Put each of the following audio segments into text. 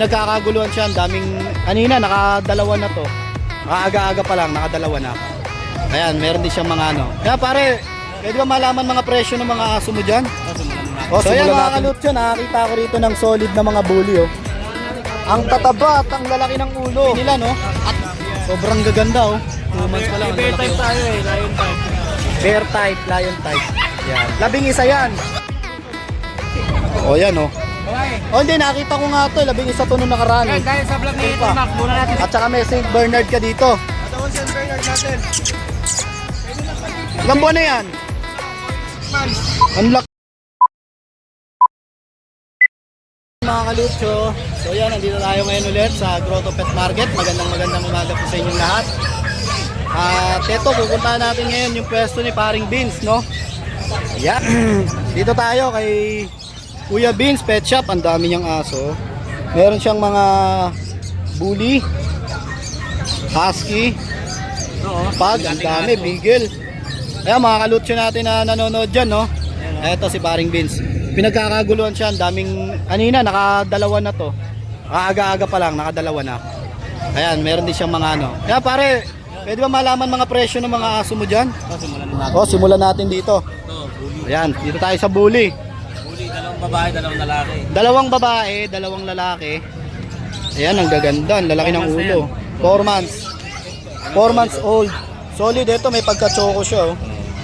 pinagkakaguluhan siya. Ang daming, kanina, nakadalawa na to. Nakaaga-aga pa lang, nakadalawa na. Ayan, meron din siyang mga ano. Kaya pare, pwede ba malaman mga presyo ng mga aso mo dyan? Oh, so yan mga kalutso, nakakita ko rito ng solid na mga bully oh. Ang tataba at ang lalaki ng ulo nila no. At sobrang gaganda oh. Two months pa lang. ang Bear type tayo eh, lion type. Bear type, lion type. Yan. Labing isa yan. Oh, yan oh. Okay. Oh, hindi, nakita ko nga to. Labing isa to nung nakaraan. Yan, eh. dahil sa vlog ni Ito Ethan pa. Mac, muna natin. At saka may St. Bernard ka dito. Atawon sa Bernard natin. Ilang buwan na yan? Ang laki. Mga kalutso, so yan, nandito tayo ngayon ulit sa Grotto Pet Market. Magandang magandang umaga po sa inyong lahat. At eto, pupuntahan natin ngayon yung pwesto ni Paring Beans, no? Yan. Dito tayo kay Kuya Beans Pet Shop. Ang dami niyang aso. Meron siyang mga bully, husky, Oo. pag, ang dami, bigel. Kaya mga kalutso natin na nanonood dyan, no? Eto si Paring Beans. Pinagkakaguluhan siya, ang daming, kanina nakadalawa na to. Aga-aga pa lang, nakadalawa na. Ayan, meron din siyang mga ano. Kaya pare, pwede ba malaman mga presyo ng mga aso mo dyan? Ito, simulan natin. O, simulan natin dito. Ayan, dito tayo sa bully. Babae, dalawang lalaki. Dalawang babae, dalawang lalaki. Ayan, ang gaganda, ang lalaki ng ulo. 4 months. 4 months old. Solid ito, may pagka-choco siya, oh.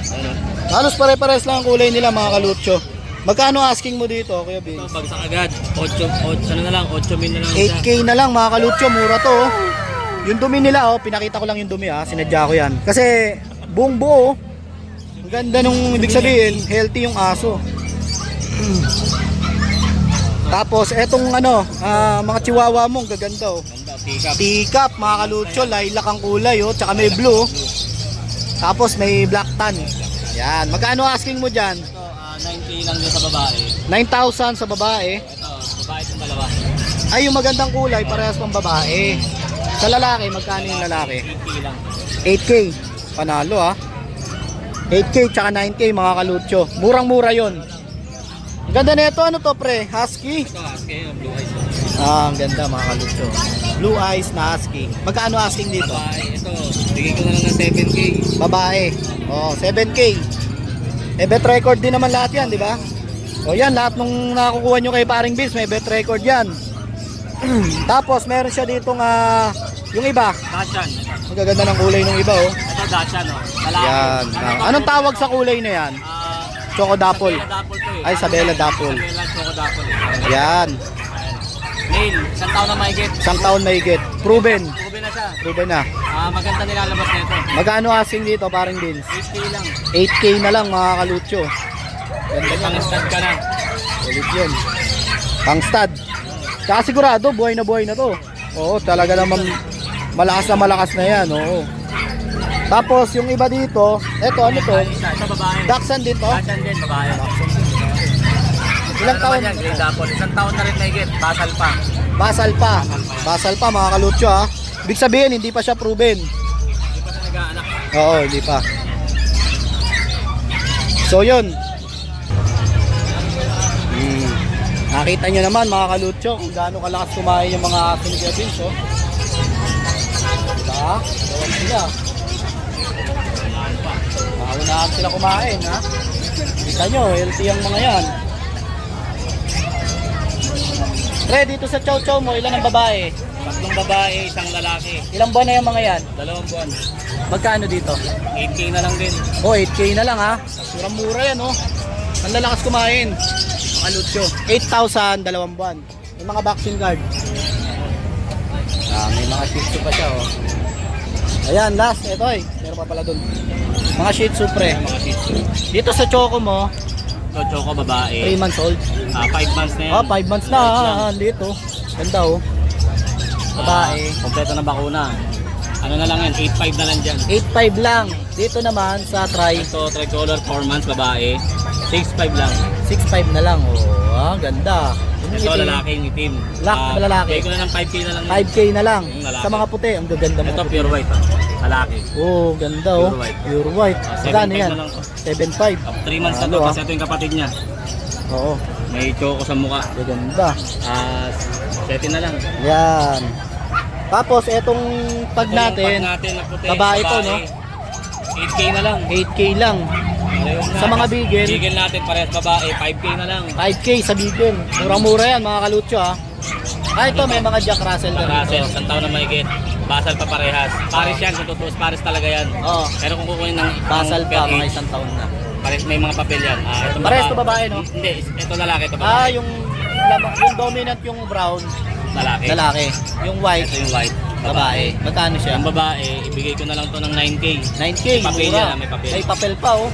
Ano? Halos pare-pares lang ang kulay nila mga kalutso. Magkano asking mo dito, Kuya Ito, Vince? bagsak agad. 8, 8, ano na lang, 8 min na lang isa. 8K na lang mga kalutso, mura to. oh. Yung dumi nila, oh, pinakita ko lang yung dumi ha, sinadya ko yan. Kasi buong buo, oh. ang ganda nung ibig sabihin, healthy yung aso. Tapos etong ano, ah, mga chihuahua mo, ang gaganda oh. Teacup, mga kalutso, lilac ang kulay oh, tsaka may blue. oh. Tapos may black tan. Yan, magkano asking mo dyan? Ito, ah, 9K lang sa babae. 9,000 sa babae. Ito, babae itong dalawa. Ay, yung magandang kulay, parehas pang babae. Sa lalaki, magkano yung lalaki? 8K lang. 8K. Panalo ah. 8K tsaka 9K mga kalutso. Murang-mura yon. Ganda nito, ano to pre? Husky? Ito, kayo, blue eyes. Ah, ang ganda mga kalutso. Blue eyes na husky. Magkano asking dito? Babae, ito, bigay ko na lang ng 7K. Babae. Oh, 7K. Eh, bet record din naman lahat yan, di ba? O yan, lahat nung nakukuha nyo kay paring Bills, may bet record yan. Tapos, meron siya ditong, ah, yung iba. Dachan. Ang gaganda ng kulay ng iba, oh. Ito, Dachan, oh. Lalaki. Yan. Ano Ah, Anong tawag sa kulay na yan? Ah, Choco to eh. Ay, Sabela Dapple. Sabela Choco Dapple. Yan. Male, isang taon na mahigit. Isang taon may get. Proven. Ubi na siya. Proven na. Ah, maganda nilalabas nito. Magkano asking dito, paring Beans? 8K lang. 8K na lang, mga kalutso. Ganda yan. pang-stud ka na. Solid yun. Pang stud. Tsaka sigurado, buhay na buhay na to. Oo, talaga naman malakas na malakas na yan. Oo. Tapos yung iba dito, eto ano to? Ito babae. Dachshund din to? Dachan din, babae. Ilang Ano taon? yan, Grey Dapple. Isang taon na rin mahigit. Basal pa. Basal pa. Basal pa mga kalutso ha. Ibig sabihin, hindi pa siya proven. Hindi pa siya nag-aanak. Oo, hindi pa. So yun. Hmm. Nakita nyo naman mga kalutso kung gaano kalakas kumain yung mga aso ni Vince, oh. Diba? Gawan sila. Maunahan sila kumain, ha? Kita nyo, healthy ang mga yan. Pre, dito sa chow chow mo, ilan ang babae? Tatlong babae, isang lalaki. Ilang buwan na yung mga yan? Dalawang buwan. Magkano dito? 8K na lang din. Oh, 8K na lang ha. Murang-mura yan oh. Ang lalakas kumain. Mga lutsyo. 8,000, dalawang buwan. May mga vaccine card. Ah, may mga shih tzu pa siya oh. Ayan, last. Ito eh. Meron pa pala dun. Mga shih tzu pre. Mga shih tzu. Dito sa choco mo, Ito, choco babae. 3 months old. Ah, 5 months na yan. Ah, 5 months na. Ah, Dito. Ganda oh. Babae. Ah, kompleto na bakuna. Ano na lang yan, 8.5 na lang dyan. 8.5 lang. Dito naman sa try, Ito, tricolor, 4 months babae. 6.5 lang. 6.5 na lang. Oh, ah, ganda. Ito, lalaki yung itim. Black Ah, na lalaki. Bigay ko na ng 5K na lang. yan. 5K na lang. Lalaki. Sa mga puti, ang gaganda mga Ito, pure white. ah. Lalaki. Oh, ganda oh. Pure white. Pure white. Ah, Magkano 7.5 yan? na lang to. 7.5. 3 months na Ano, to ah? kasi ito yung kapatid niya. Oo, May choco sa mukha. gaganda. Ah, Seti na lang. Yan. Tapos, etong pag Ito natin, pag natin na puti. babae to, no? 8K na lang. 8K lang. Parehong Sa na. mga bigel? Bigel natin parehas babae, 5K na lang. 5K sa bigel. Murang-mura yan, mga kalutso, ha. Ah, ito, may mga Jack Russell na Russell, rito. isang taon na mahigit. Basal pa parehas. Paris yan, kung tutuos, Paris talaga yan. Oo. Pero kung kukunin ng Basal ng pa, per mga isang taon na. Pares may mga papel yan. Ah, ito to babae, no? Hindi, ito lalaki, ito babae. Ah, yung, yung dominant yung brown, lalaki. lalaki. Yung white, Ito yung white. babae. Magkano siya? Yung babae, ibigay ko na lang to ng 9K. 9K, May papel mura. yan, may papel. May papel pa, oh.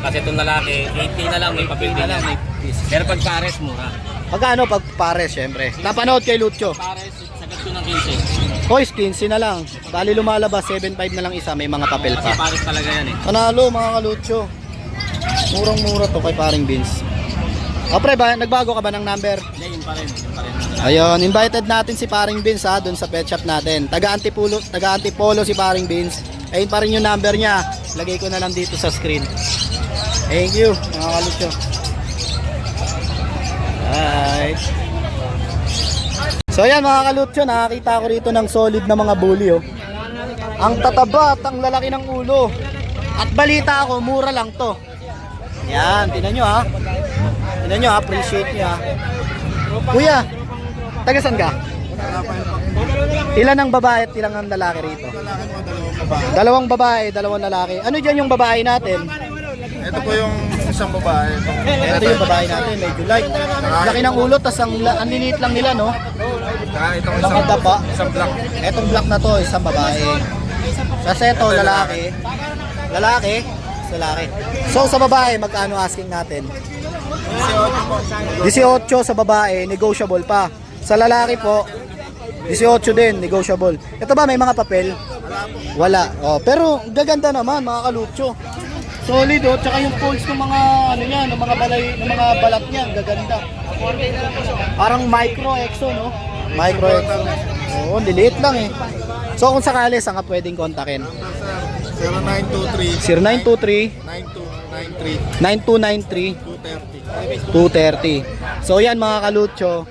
Kasi itong lalaki, 8K na lang, may papel din Wala, yan. may piece. Pero pag pares, mura. Magkano pag pares, syempre? Napanood kay Lucho. Pares, sagat ko ng 15. Hoy, 15 na lang. Bali lumalabas, 7.5 na lang isa, may mga papel Kasi pa. pares talaga yan eh. Panalo mga kalucho. Murang-mura to kay paring Vince. O pre, ba, nagbago ka ba ng number? Hindi, yun pa rin. Yun pa rin. Ayun, invited natin si paring Vince ha, dun sa pet shop natin. Taga Antipolo, taga Antipolo si paring Vince. Ayun pa rin yung number niya. Lagay ko na lang dito sa screen. Thank you, mga kalucho. Alright. So yan mga kalutso, nakakita ko rito ng solid na mga bully oh. Ang tataba at ang lalaki ng ulo. At balita ako, mura lang to. Yan, tinan nyo ha. Tinan nyo appreciate nyo ha. Kuya, taga saan ka? Ilan ang babae at ilan ang lalaki rito? Dalawang babae, dalawang lalaki. Ano dyan yung babae natin? Ito po yung isang babae. Ito yung babae natin, medyo light. Laki ng ulo, tas ang, la- ang liliit lang nila, no? Saka itong Ang isang, dapa. isang black. Etong black na to, isang babae. Kasi ito, lalaki. Lalaki? Lalaki. So, sa babae, magkano asking natin? 18 sa babae, negotiable pa. Sa lalaki po, 18 din, negotiable. Ito ba, may mga papel? Wala. Oh, pero gaganda naman, mga kalutso. Solid oh, tsaka yung pulse ng mga ano yan, ng mga balay, ng mga balat niyan, gaganda. Parang micro exo, no? Micro exo. Oo, liliit lang eh. So kung sakali, saan ka pwedeng kontakin? 0923 0923 9293 9293 230. 230. So yan mga kalutso.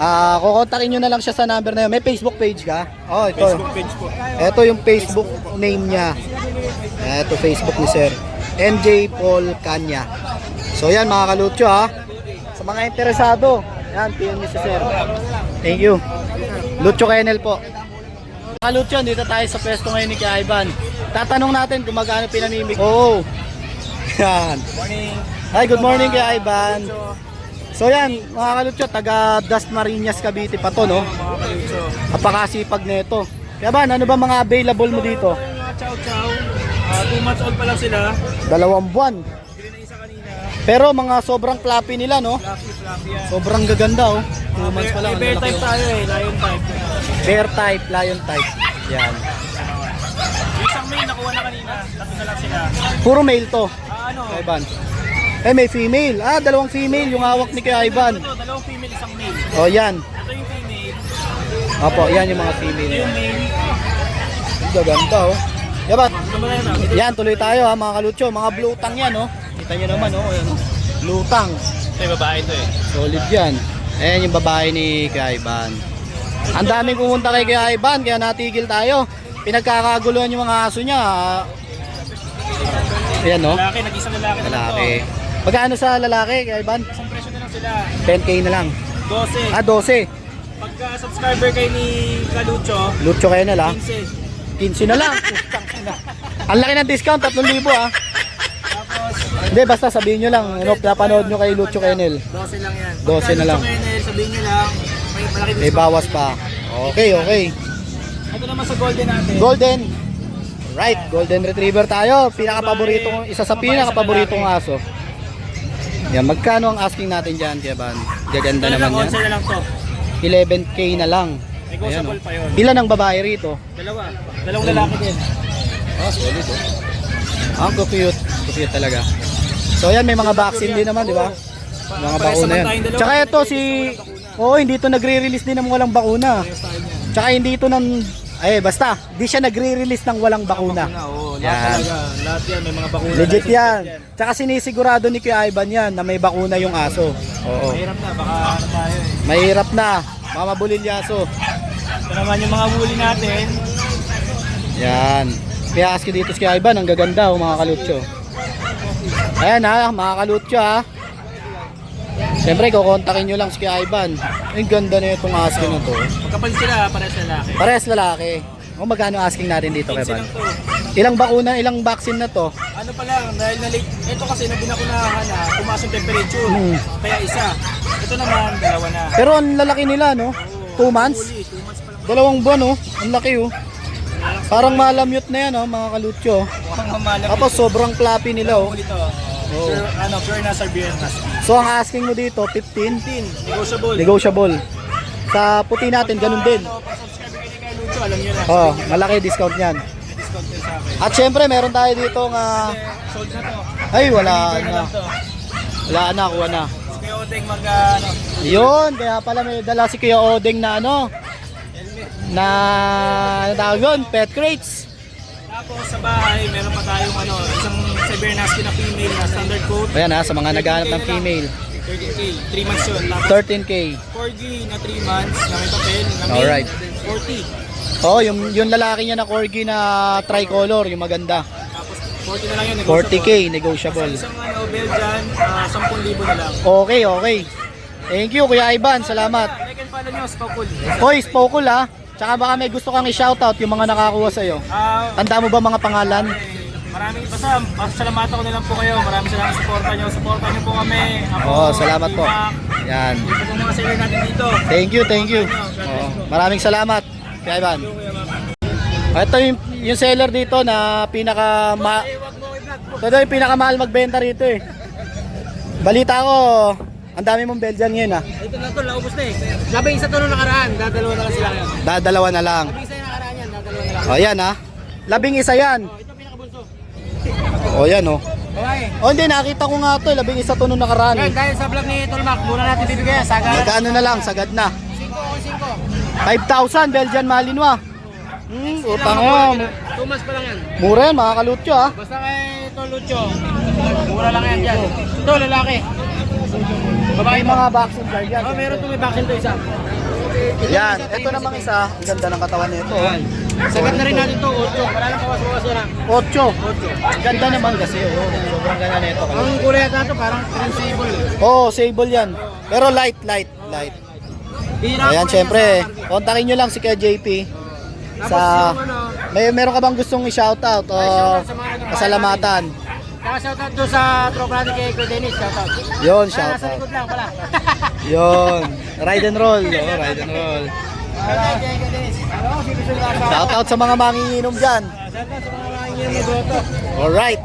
Ah, kukontakin nyo na lang siya sa number na yun. May Facebook page ka? Oh, ito. Facebook page po. Ito yung Facebook name niya. Ito Facebook ni Sir. MJ Paul Kanya. So yan mga kalutso ha. Sa mga interesado, yan, PM niyo si Sir. Thank you. Lucho Kennel po. Mga Lucho, dito tayo sa pwesto ngayon ni Kuya Ivan. Tatanong natin kung magkano pinamimig. Oo. Yan. Morning. Hi, good morning Kuya Ivan. So yan, mga kalutso, taga Dasmariñas, Cavite pa to, no? Mga kalucho. Napakasipag nito. Kaya ba, ano ba mga available mo dito? Mga chow chow. 2 months old pa lang sila. Dalawang buwan. Bili na isa kanina. Pero mga sobrang fluffy nila, no? Fluffy fluffy yan. Sobrang gaganda, oh. Two months pa lang. Bear type oh. tayo eh. Lion type. Bear type, lion type. Yan. Isang main nakuha na kanina. Tatlo na lang sila. Puro male to, Ah, ano? Ivan. Eh, may female. Ah, dalawang female yung hawak ni Kuya Ivan. Ito, dalawang female, isang male. Oh, yan. Ito yung female. Opo, yan yung mga Ito female. yung male. Gaganda, oh. Diba? Ito ba yan? tuloy tayo ha, mga kalutso. Mga blue tang yan, oh. Kita nyo naman, oh. Ayan, oh. Blue tang. Ito yung babae to eh. Solid yan. Ayan yung babae ni Kuya Ivan. Ang daming pumunta kay Kuya Ivan, kaya natigil tayo. Pinagkakaguluhan yung mga aso niya. Ayan, no? Lalaki, nag-isang lalaki. Lalaki. Magkano sa lalaki, Kuya Ivan? Isang presyo na lang sila. 10k na lang. 12. Ah, 12. Pagka subscriber kay ni Kalucho, Lucho kayo na lang. 15. 15 na lang. Ang laki ng discount, 3,000 ah. Hindi, basta sabihin nyo lang, ano, napanood nyo kay Lucho Kennel. 12 lang yan. 12 na lang. Lucho sabihin nyo lang, may malaki May bawas pa. Okay, okay. Ito naman sa golden natin. Golden. Right, golden retriever tayo. Pinaka-paborito, isa sa pinaka-paboritong aso. Yan, magkano ang asking natin dyan, Keban? Gaganda naman 11 yan. na lang to. 11k na lang. Negotiable oh. pa yun. Ilan ang babae rito? Dalawa. Dalawang lalaki din. Ah, solid oh. Ang cute. Cute talaga. So yan, may mga vaccine din naman, di ba? Mga bakuna yan. Tsaka ito si... Oo, hindi ito nagre-release din ng walang bakuna. Tsaka hindi ito ng... Ay, basta. Di siya nagre-release ng walang bakuna. Oo, lahat talaga. Lahat yan, may mga bakuna. Legit yan. Tsaka sinisigurado ni Kuya Ivan yan na may bakuna yung aso. Oo. Mahirap na, baka ano tayo eh. Mahirap na. Mama Bulilyaso. Ito naman yung mga huli natin. Yan. Kaya aski dito si Ivan, ang gaganda oh, mga kalutso. Ayan ha, mga kalutso ha. Siyempre, kukontakin nyo lang si Ivan. Ang ganda na itong aski na to. Magkapal sila, para sa lalaki. Pares lalaki. O magkano asking natin dito, to. Ilang bakuna, ilang vaccine na to? Ano pa lang, dahil na late, ito kasi na binakunahan na, tumaas yung temperature. Hmm. Kaya isa. Ito naman, dalawa na. Pero ang lalaki nila, no? Two months? Huli, 2 months. Dalawang buwan, oh. Ang laki, oh. Parang malamute na yan, oh, mga mamalap. Tapos sobrang flappy nila, oh. Huli to. Oo. Sir, ano, pure na Siberian Husky. So ang asking mo dito, 15? 15, negotiable. Negotiable. Sa puti natin, ganun din. Ano, pag subscribe kayo kay Lucho, alam nyo na. Oh, malaki discount niyan. Discount din sa akin. At syempre, meron tayo dito nga sold na to. ay wala na. Wala na, kuha na. Si Kuya Oteng mag, ano, Yun, kaya pala may dala si Kuya Odeng na ano, na ano tawag yun, pet crates. Tapos sa bahay, meron pa tayong ano, isang Siberian Husky na female na standard coat. Ayan ha, sa mga naghahanap ng female. 13K, 3 months yun. Tapos 13k. 4G na 3 months na may papel na male, Alright. 40. Oh, yung yung lalaki niya na corgi na tricolor, yung maganda. Tapos 40 na lang yun. 40k negotiable. negotiable. Isang ano, Belgian, uh, 10,000 na lang. Okay, okay. Thank you Kuya Ivan, salamat. Like and follow nyo, Spokul. Hoy, Spokul ha. Tsaka baka may gusto kang i-shoutout yung mga nakakuha sa'yo. Ah, Tanda mo ba mga pangalan? maraming basta, pasalamatan ko na lang po kayo. Maraming salamat sa suporta nyo. Suporta nyo po kami. Ako, Oh, salamat po. Yan. Ito po mga seller natin dito. Thank you, thank you. Oh, maraming salamat, Kuya Ivan. Ito yung, yung seller dito na pinaka ma. Ito yung pinakamahal magbenta rito eh. Balita ko, ang dami mong Belgian ngayon ah. Ito na to, naubos na eh. Labing isa to nung nakaraan. Dadalawa na lang sila ngayon. Dadalawa na lang. Labing isa yung nakaraan yan. Dadalawa na lang. O yan ah. Labing isa yan. Oh, ito pinakabunso. O yan oh. Babae. O hindi, nakita ko nga to. eh. Labing isa to nung nakaraan Yan, eh. dahil sa vlog ni Tolmac, muna natin bibigyan. Saga. Magkano na lang, sagad na. 5 o 5,000 Belgian Malinois. Hmm, 5. utang mo. 2 months pa lang yan. Mura yan, mga kalutyo ah. Basta kay Tolucho, mura lang yan dyan. Ito, lalaki. Babae May mga vaccine card yan. Oh, meron to may vaccine to isa. Yan, ito namang isa. Ang ganda ng katawan nito. oh. Sagat na rin natin to, 8. Wala lang kawas-kawas yan. ah. 8. Ang ganda naman kasi. Oh. Sobrang ganda nito. Ang kulay ata to, parang transable. Oo, oh, sable yan. Pero light, light, light. Ayan, syempre, yan kontakin nyo lang si Kuya JP. Sa, ano, may meron ka bang gustong i-shoutout o shoutout pasalamatan? Shoutout doon sa tropa natin kay Kuya Dennis, shoutout. Yon, Ah, nasa shoutout. likod lang pala. Yon. Ride and roll. Oh, ride and roll. Shoutout. Ano, sa Shoutout sa mga manginginom dyan. Shoutout sa mga makingin ng boto. Alright.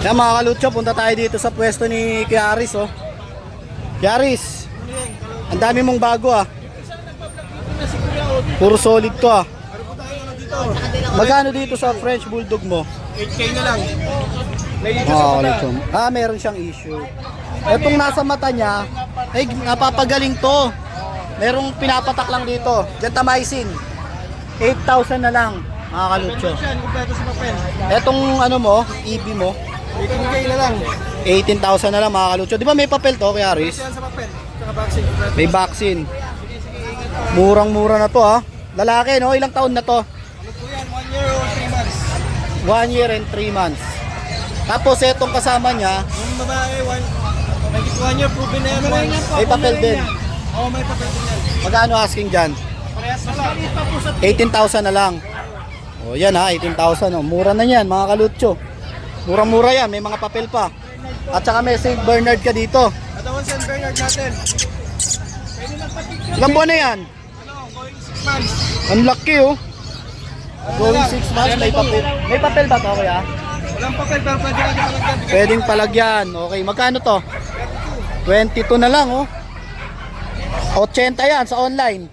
Kaya mga kalutso, punta tayo dito sa pwesto ni Kuya Aris, oh. Kuya Aris, ang dami mong bago, ah. Puro solid to, ah. Magkano dito sa French Bulldog mo? 8K na lang. Oo, ulit yun. Ah, meron siyang issue. Etong nasa mata niya, ay napapagaling to. Merong pinapatak lang dito. Gentamicin. 8,000 na lang, mga kalutso. Etong ano mo, EB mo, 18K na lang. 18,000 na lang mga kalutso. Di ba may papel to, Kuya Aris? Yan sa papel. Saka vaccine. kumpleto. May vaccine. Murang-mura na to ha. Lalaki no, ilang taon na to? Ano po yan? 1 year or 3 months? 1 year and 3 months. Tapos etong kasama niya, Yung babae, 1 may 1 year proven na yan. May papel din. Oo, may papel din yan. magkano asking dyan? Parehas na lang. pa po sa 18,000 na lang. O yan ha, 18,000. Oh. Mura na yan mga kalutso. Murang-mura yan, may mga papel pa. At saka may St. Bernard ka dito. Atawan San Bernard natin. Ilang buwan na yan? Ano, going 6 months. Ang laki oh. Going 6 months, may papel. May papel ba to kuya? Walang papel pero pwede natin malagyan. Pwedeng palagyan. Okay, magkano to? 22 na lang, oh. 80 yan sa online.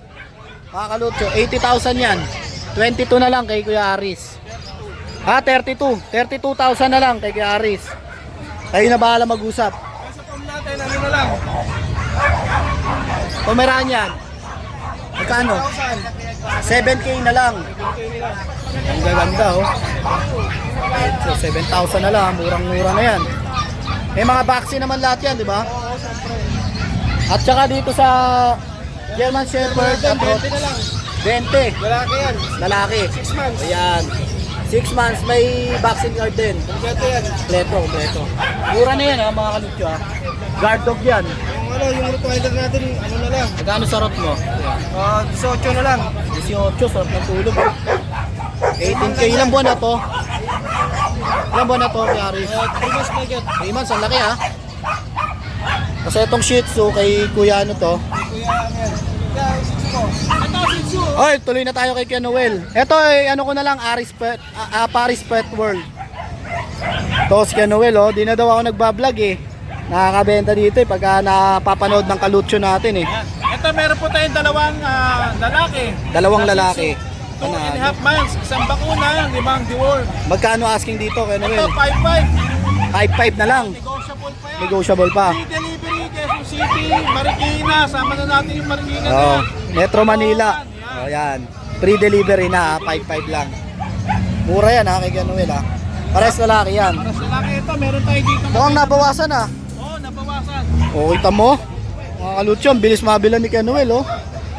Mga kalutso, 80,000 yan. 22 na lang kay Kuya Aris. Ah, 32. 32,000 na lang kay Kuya Aris. Kayo na bahala mag-usap. Sa pam natin, ano na lang? Pomeranian. Magkano? 7K na lang. Ang gaganda, oh. So, 7,000 na lang. Murang-mura na yan. May mga vaccine naman lahat yan, di ba? At saka dito sa German Shepherd, abroad. 20 na lang. 20. Lalaki yan. Lalaki. 6 months. Ayan. 6 months, may vaccine card din. Kompleto yan. Kompleto, kompleto. Mura na yan ha, mga kalutyo ha. Guard dog yan. Yung ano, yung Rottweiler natin, ano na lang. Magkano sarap mo? Ah, 18 na lang. 18, sarap ng tulog. 18k, ilang buwan na to? Ilang buwan na to, Yaris? 3 months na get. 3 months, ang laki ha. Kasi itong Shih Tzu kay Kuya ano to. Kuya, ano yan? Kaya, sitsu mo. Ito. Oy, tuloy na tayo kay Kuya Noel. Ito ay ano ko na lang, Aris Pet, ah, ah, Paris Pet World. To si Kuya Noel oh, di na daw ako nagba-vlog eh. Nakakabenta dito eh pagka napapanood ng kalutso natin eh. Ito, meron po tayong dalawang ah, lalaki. Dalawang Na lalaki. Tzu. Two and a half months, isang bakuna, limang deworm. Magkano asking dito Ito, Noel? 5-5. 5-5 na lang. Negotiable pa yan. Negotiable pa. Free delivery, Quezon City, Marikina. Sama na natin yung Marikina na Oh, yan. Metro Manila. Oh, yan. Free delivery na, ah, 5-5 lang. Mura yan ha, kay Kuya Noel ha. Pares lalaki yan. Para sa laki ito, meron tayo dito. Mukhang nabawasan ah. Oo, oh, nabawasan. O, kita mo? Mga kalutso, ang bilis mabila ni Kuya Noel oh.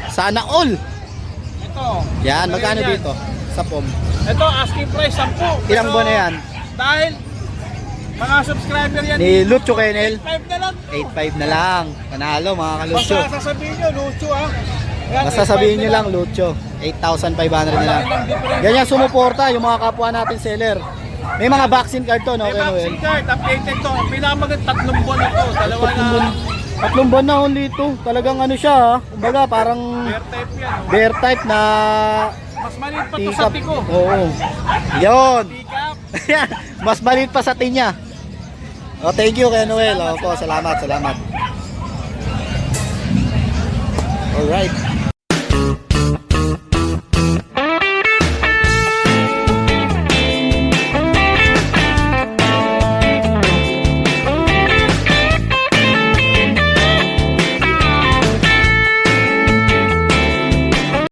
Sana all. Ito. Yan, magkano Yan. dito? Sa POM. Ito, asking price 10. Ilang buwan na yan? Dahil, mga subscriber yan. Ni Lucho Kenel. 5 na lang. 8.5 na lang. Panalo mga kalutso. Basta sasabihin nyo, Lucho ah. Basta 8.5 sabihin nyo lang, Lucho. 8,500 na lang. Ganyan sumuporta yung mga kapwa natin seller. May mga vaccine card to, no, May vaccine card, updated to. Pinakamagand tatlong buwan ito. Dalawa Tatlong na tatlong buwan na only ito. Talagang ano siya, ha? Kumbaga, parang bear type yan. Oh. bear type na Mas maliit pa to sa tiko. Oo. Yun. Mas maliit pa sa tinya. Oh, thank you, Kuya Noel. Opo, salamat, salamat. Alright.